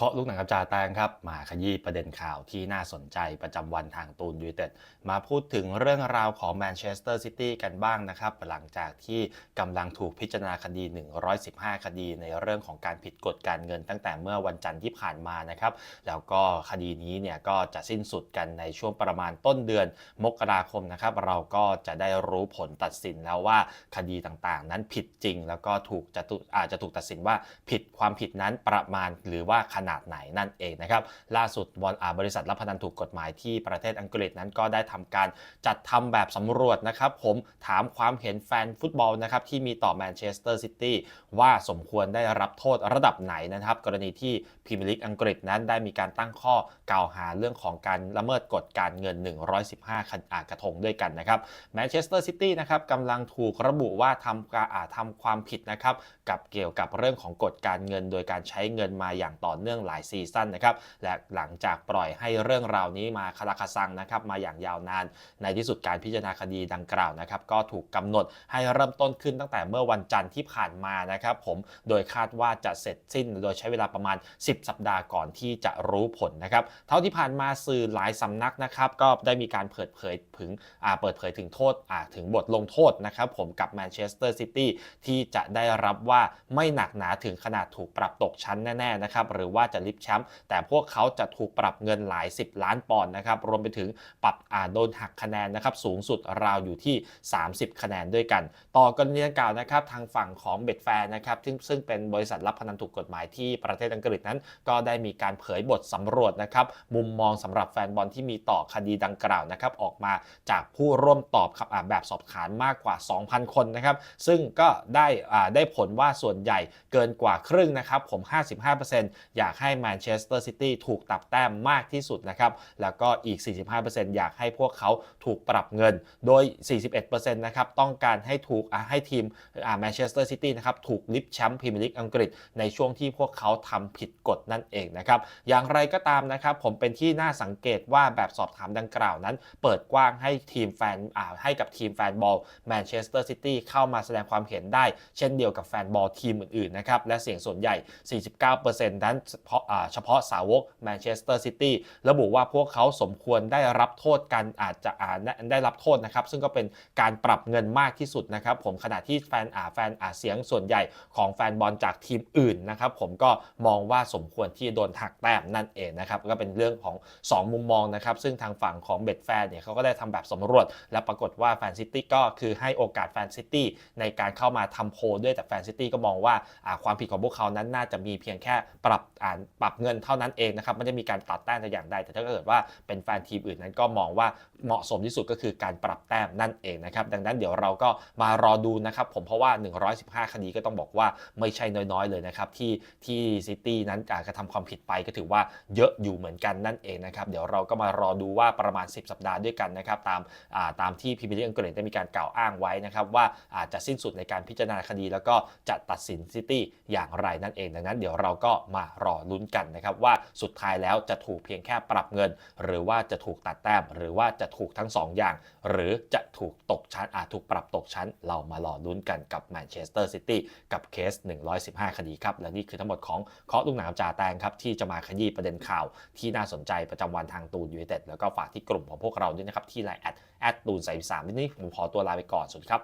เคาะลูกหนังกับจ่าแตงครับมาขยี้ประเด็นข่าวที่น่าสนใจประจำวันทางตูนยูเต็ดมาพูดถึงเรื่องราวของแมนเชสเตอร์ซิตี้กันบ้างนะครับหลังจากที่กำลังถูกพิจารณาคดี 115 คดีในเรื่องของการผิดกฎการเงินตั้งแต่เมื่อวันจันทร์ที่ผ่านมานะครับแล้วก็คดีนี้เนี่ยก็จะสิ้นสุดกันในช่วงประมาณต้นเดือนมกราคมนะครับเราก็จะได้รู้ผลตัดสินแล้วว่าคดีต่างๆ นั้นผิดจริง แล้วก็ถูกจะอาจจะถูกตัดสินว่าผิดความผิดนั้นประมาณหรือว่าขนาดไหนนั่นเองนะครับล่าสุดบอลบริษัทรับพนันถูกกฎหมายที่ประเทศอังกฤษนั้นก็ได้ทำการจัดทำแบบสำรวจนะครับผมถามความเห็นแฟนฟุตบอลนะครับที่มีต่อแมนเชสเตอร์ซิตี้ว่าสมควรได้รับโทษระดับไหนนะครับ กรณีที่พรีเมียร์ลีกอังกฤษนั้นได้มีการตั้งข้อกล่าวหาเรื่องของการละเมิดกฎการเงิน 115คันอากระทงด้วยกันนะครับแมนเชสเตอร์ซิตี้นะครับกำลังถูกระบุว่าทำการอาทำความผิดนะครับกับเกี่ยวกับเรื่องของกฎการเงิน โดยการใช้เงินมาอย่างต่อเนื่องหลายซีซั่นนะครับ และหลังจากปล่อยให้เรื่องราวนี้มาคาราคาซังนะครับมาอย่างยาวนาน ในที่สุดการพิจารณาคดีดังกล่าวนะครับ ก็ถูกกำหนดให้เริ่มต้นขึ้นตั้งแต่เมื่อวันจันทร์ที่ผ่านมานะครับ ผมโดยคาดว่าจะเสร็จสิ้นโดยใช้เวลาประมาณ 10 สัปดาห์ก่อนที่จะรู้ผลนะครับ เท่าที่ผ่านมาสื่อหลายสำนักนะครับก็ได้มีการเปิดเผยถึงเปิดเผยถึงโทษถึงบทลงโทษนะครับ ผมกับแมนเชสเตอร์ซิตี้ที่จะได้รับว่าไม่หนักหนาถึงขนาดถูกปรับตกชั้นแน่ๆนะครับหรือว่าาจะลิฟแชมป์แต่พวกเขาจะถูกปรับเงินหลาย 10 ล้านปอนด์นะครับรวมไปถึงปรับอ่าโดนหักคะแนนนะครับสูงสุดราวอยู่ที่ 30 คะแนนด้วยกัน ต่อกรณีดังกล่าวนะครับทางฝั่งของเบ็ดแฟร์นะครับซึ่งซึ่งเป็นบริษัทรับพนันถูกกฎหมายที่ประเทศอังกฤษนั้น ก็ได้มีการเผยบทสำรวจนะครับมุมมองสำหรับแฟนบอลที่มีต่อคดีดังกล่าวนะครับออกมาจากผู้ร่วมตอบครับอ่าแบบสอบถามมากกว่า 2,000 คนนะครับซึ่งก็ได้อ่าได้ผลว่าส่วนใหญ่เกินกว่าครึ่งนะครับผม 55%อยากากให้แมนเชสเตอร์ซิตี้ถูกตัดแต้มมากที่สุดนะครับ แล้วก็อีก 45%อยากให้พวกเขาถูกปรับเงิน โดย 41%นะครับต้องการให้ถูกให้ทีมแมนเชสเตอร์ซิตี้นะครับถูกลิฟแชมป์พรีเมียร์ลีกอังกฤษ ในช่วงที่พวกเขาทำผิดกฎนั่นเองนะครับ อย่างไรก็ตามนะครับ ผมเป็นที่น่าสังเกตว่าแบบสอบถามดังกล่าวนั้น เปิดกว้างให้ทีมแฟนให้กับทีมแฟนบอลแมนเชสเตอร์ซิตี้เข้ามาแสดงความเห็นได้ เช่นเดียวกับแฟนบอลทีมอื่นๆนะครับและเสียงส่วนใหญ่ 49%นั้นเฉพาะเฉพาะสาวกแมนเชสเตอร์ซิตี้ระบุว่าพวกเขาสมควรได้รับโทษกันอาจจะอ่าได้รับโทษนะครับ ซึ่งก็เป็นการปรับเงินมากที่สุดนะครับ ผมขณะที่แฟนอาแฟนอาเสียงส่วนใหญ่ของแฟนบอลจากทีมอื่นนะครับผมก็มองว่าสมควรที่โดนหักแต้มนั่นเองนะครับก็เป็นเรื่องของ 2 มุมมองนะครับ ซึ่งทางฝั่งของเบ็ดแฟนเนี่ยเขาก็ได้ทำแบบสำรวจ และปรากฏว่าแฟนซิตี้ก็คือให้โอกาสแฟนซิตี้ในการเข้ามาทำโพลด้วยแต่แฟนซิตี้ก็มองว่าอ่าความผิดของพวกเขานั้นน่าจะมีเพียงแค่ปรับอ่าปรับเงินเท่านั้นเองนะครับไม่ได้มีการตัดแต้มแต่อย่างใดแต่ถ้าเกิดว่าเป็นแฟนทีมอื่นนั้นก็มองว่าเหมาะสมที่สุดก็คือการปรับแต้มนั่นเองนะครับดังนั้นเดี๋ยวเราก็มารอดูนะครับผมเพราะว่า 115 คดีก็ต้องบอกว่าไม่ใช่น้อยๆเลยนะครับที่ที่ซิตี้นั้นกระทำความผิดไปก็ถือว่าเยอะอยู่เหมือนกันนั่นเองนะครับเดี๋ยวเราก็มารอดูว่าประมาณ 10 สัปดาห์ด้วยกันนะครับตามาตามที่พรีเมียร์ลีกอังกฤษได้มีการกล่าวอ้างไว้นะครับว่าอาจจะสิ้นสุดในการพิจารณาคดี แล้วก็จะตัดสินซิตี้อย่างไรนั่นเอง ดังนั้นเดี๋ยวเราก็มารอลุ้นกันนะครับว่าสุดท้ายแล้วจะถูกเพียงแค่ปรับเงิน หรือว่าจะถูกตัดแต้ม หรือว่าจะถูกทั้ง 2 อย่าง หรือจะถูกตกชั้นอาจถูกปรับตกชั้น เรามารอลุ้นกันกับแมนเชสเตอร์ซิตี้กับเคส 115 คดีครับ และนี่คือทั้งหมดของเคาะลูกหนามจ่าแตงครับที่จะมาขยี้ประเด็นข่าวที่น่าสนใจประจำวันทางตูนยูไนเต็ดแล้วก็ฝากที่กลุ่มของพวกเราด้วยนะครับที่ไลน์แอดแอดตูนใส่สามนี่ผมขอตัวลาไปก่อนสวัสดีครับ